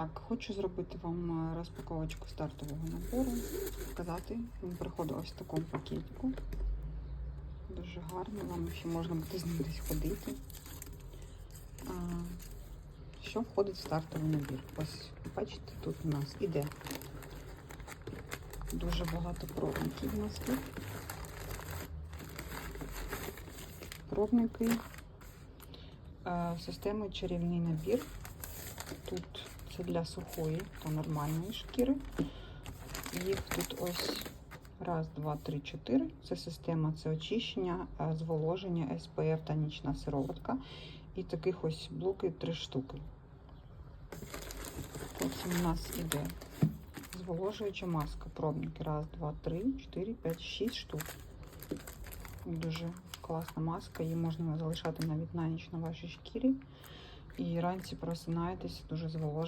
Так, хочу зробити вам е, розпаковочку стартового набору. Показати. Він приходить ось в такому пакетику. Дуже гарно, вам ще можна буде з ним десь ходити. А, що входить в стартовий набір? Ось, бачите, тут у нас іде дуже багато пробників у нас тут. Пробники е, системи чарівний набір. Тут це для сухої та нормальної шкіри. Їх тут ось раз, два, три, чотири. Це система це очищення, е, зволоження, SPF та нічна сироватка. І таких ось блоки три штуки. Потім у нас іде зволожуюча маска. Пробники. Раз, два, три, чотири, п'ять, шість штук. Дуже класна маска. Її можна залишати навіть на ніч на вашій шкірі. І ранці просинаєтесь дуже зволожена.